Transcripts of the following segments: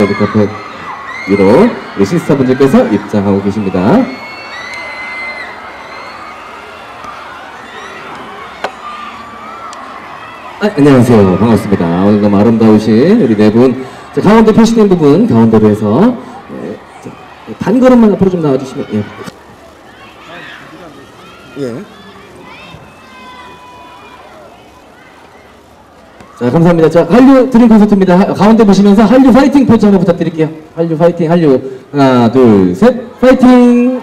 레드카펫 위로 우리 시스터분들께서 입장하고 계십니다. 아, 안녕하세요. 반갑습니다. 오늘 너무 아름다우신 우리 네 분. 자, 가운데 표시된 부분 가운데로 해서 예, 자, 단 걸음만 앞으로 좀 나와주시면 예. 예. 자, 감사합니다. 자, 한류 드림 콘서트입니다. 하- 가운데 보시면서 한류 파이팅 포즈 한번 부탁드릴게요. 한류 파이팅, 한류. 하나, 둘, 셋, 파이팅!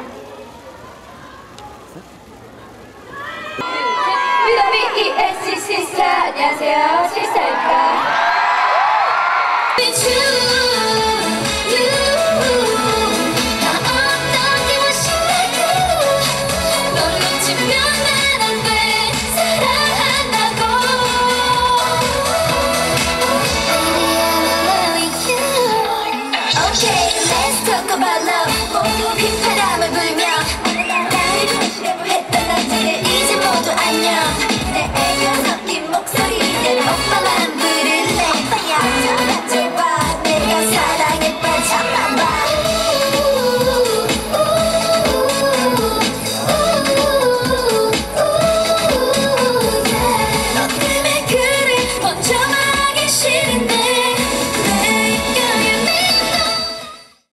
안녕하세요 시스타입니다 Okay, let's talk about love. Oh,